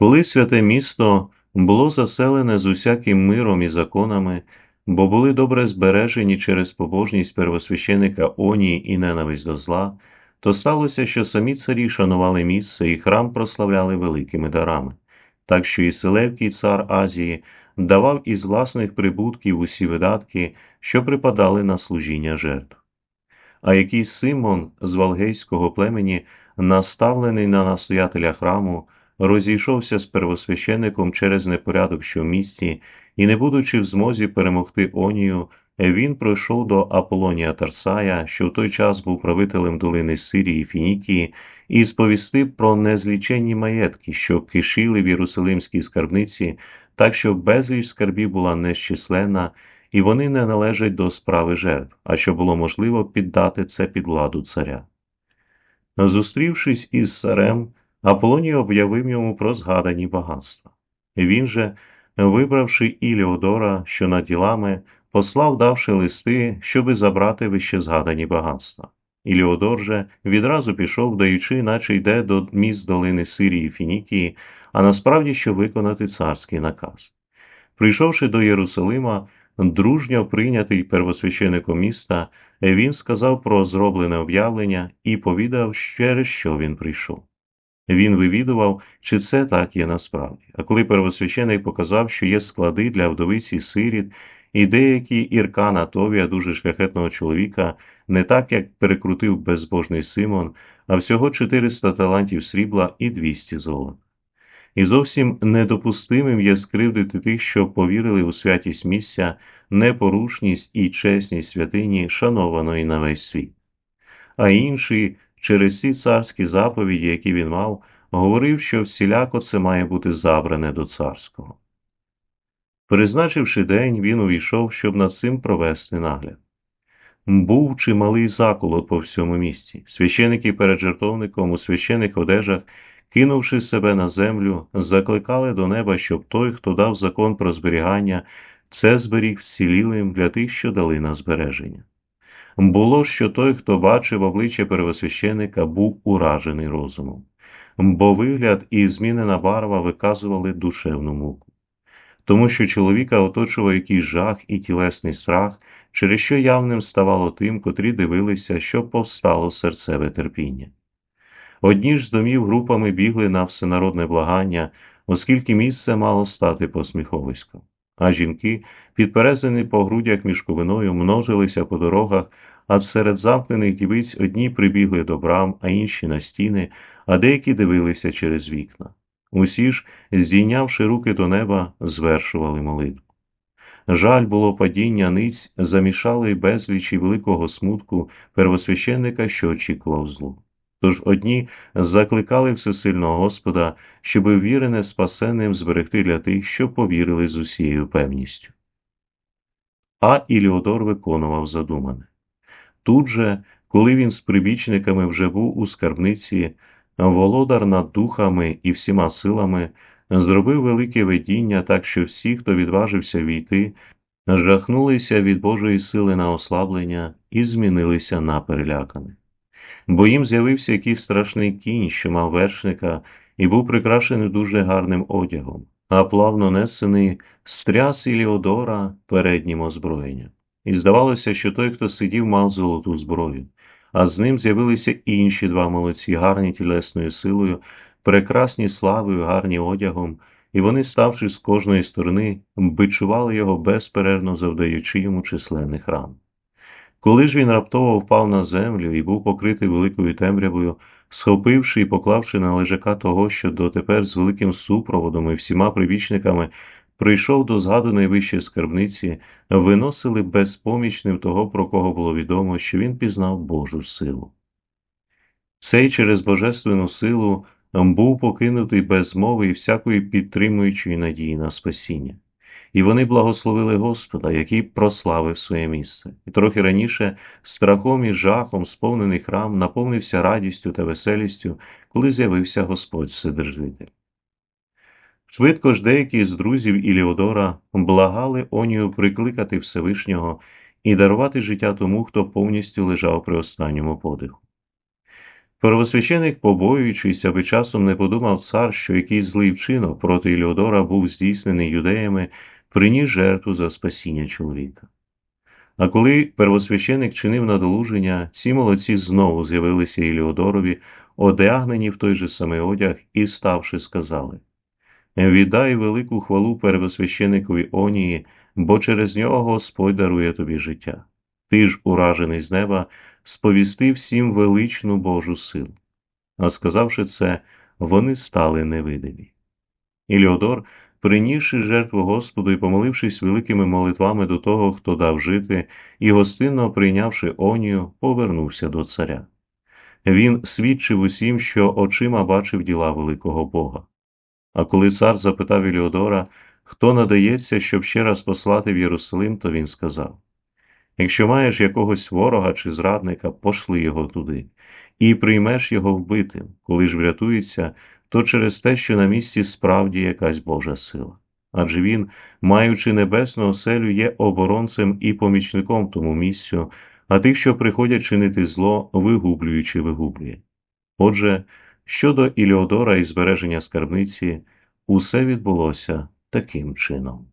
Коли святе місто було заселене з усяким миром і законами, бо були добре збережені через побожність первосвященика Онії і ненависть до зла, то сталося, що самі царі шанували місце і храм прославляли великими дарами, так що і Селевкий цар Азії давав із власних прибутків усі видатки, що припадали на служіння жертв. А якийсь Симон з Валгейського племені, наставлений на настоятеля храму, розійшовся з первосвященником через непорядок, що в місті, і, не будучи в змозі перемогти Онію, він пройшов до Аполонія Тарсая, що в той час був правителем долини Сирії і Фінікії, і сповістив про незліченні маєтки, що кишіли в Єрусалимській скарбниці, так що безліч скарбів була нещисленна, і вони не належать до справи жертв, а що було можливо піддати це під владу царя. Зустрівшись із царем, Аполоній об'явив йому про згадані багатства. Він же, вибравши Іліодора, що над ділами, послав, давши листи, щоби забрати вище згадані багатства. Іліодор же відразу пішов, даючи, наче йде до міст долини Сирії Фінікії, а насправді що виконати царський наказ. Прийшовши до Єрусалима, дружньо прийнятий первосвящеником міста, він сказав про зроблене об'явлення і повідав, через що він прийшов. Він вивідував, чи це так є насправді. А коли первосвященик показав, що є склади для вдовиці сиріт, і деякі ірка Натовія, дуже шляхетного чоловіка, не так як перекрутив безбожний Симон, а всього 400 талантів срібла і 200 золота. І зовсім недопустимим є скривдити тих, що повірили у святість місця, непорушність і чесність святині, шанованої на весь світ. А інший, через ці царські заповіді, які він мав, говорив, що всіляко це має бути забране до царського. Призначивши день, він увійшов, щоб над цим провести нагляд. Був чималий заколот по всьому місті. Священики перед жертовником у священих одежах, кинувши себе на землю, закликали до неба, щоб той, хто дав закон про зберігання, це зберіг вцілілим для тих, що дали на збереження. Було, що той, хто бачив обличчя первосвященика, був уражений розумом, бо вигляд і змінена барва виказували душевну муку. Тому що чоловіка оточував якийсь жах і тілесний страх, через що явним ставало тим, котрі дивилися, що повстало серцеве терпіння. Одні ж з домів групами бігли на всенародне благання, оскільки місце мало стати посміховиськом. А жінки, підперезані по грудях мішковиною, множилися по дорогах, а серед замкнених дівиць одні прибігли до брам, а інші на стіни, а деякі дивилися через вікна. Усі ж, здійнявши руки до неба, звершували молитву. Жаль було падіння ниць замішало й безлічі великого смутку первосвященника, що очікував злу. Тож одні закликали всесильного Господа, щоби вірене спасенним зберегти для тих, що повірили з усією певністю. А Іліодор виконував задумане. Тут же, коли він з прибічниками вже був у скарбниці, володар над духами і всіма силами зробив велике видіння, так що всі, хто відважився війти, жахнулися від Божої сили на ослаблення і змінилися на переляканих. Бо їм з'явився якийсь страшний кінь, що мав вершника, і був прикрашений дуже гарним одягом, а плавно несений стряс Іліодора переднім озброєнням. І здавалося, що той, хто сидів, мав золоту зброю, а з ним з'явилися інші два молодці, гарні тілесною силою, прекрасні славою, гарні одягом, і вони, ставши з кожної сторони, бичували його безперервно завдаючи йому численних ран. Коли ж він раптово впав на землю і був покритий великою темрявою, схопивши і поклавши на лежака того, що дотепер з великим супроводом і всіма прибічниками прийшов до згаданої вище скарбниці, виносили безпомічним того, про кого було відомо, що він пізнав Божу силу. Цей через божественну силу був покинутий без мови і всякої підтримуючої надії на спасіння. І вони благословили Господа, який прославив своє місце. І трохи раніше страхом і жахом сповнений храм наповнився радістю та веселістю, коли з'явився Господь Вседержитель. Швидко ж деякі з друзів Іліодора благали Онію прикликати Всевишнього і дарувати життя тому, хто повністю лежав при останньому подиху. Первосвященик, побоюючись, аби часом не подумав цар, що якийсь злий вчинок проти Іліодора був здійснений юдеями, приніс жертву за спасіння чоловіка. А коли первосвященик чинив надолуження, ці молодці знову з'явилися Іліодорові, одягнені в той же самий одяг, і, ставши, сказали Віддай велику хвалу первосвященикові Онії, бо через нього Господь дарує тобі життя. Ти ж, уражений з неба, сповісти всім величну Божу силу. А сказавши це, вони стали невидимі. Іліодор, принісши жертву Господу і помолившись великими молитвами до того, хто дав жити, і гостинно прийнявши онію, повернувся до царя. Він свідчив усім, що очима бачив діла великого Бога. А коли цар запитав Іліодора, хто надається, щоб ще раз послати в Єрусалим, то він сказав Якщо маєш якогось ворога чи зрадника, пошли його туди, і приймеш його вбитим, коли ж врятується, то через те, що на місці справді якась Божа сила. Адже він, маючи небесну оселю, є оборонцем і помічником тому місцю, а тих, що приходять чинити зло, вигублюючи вигублює. Отже, щодо Іліодора і збереження скарбниці, усе відбулося таким чином.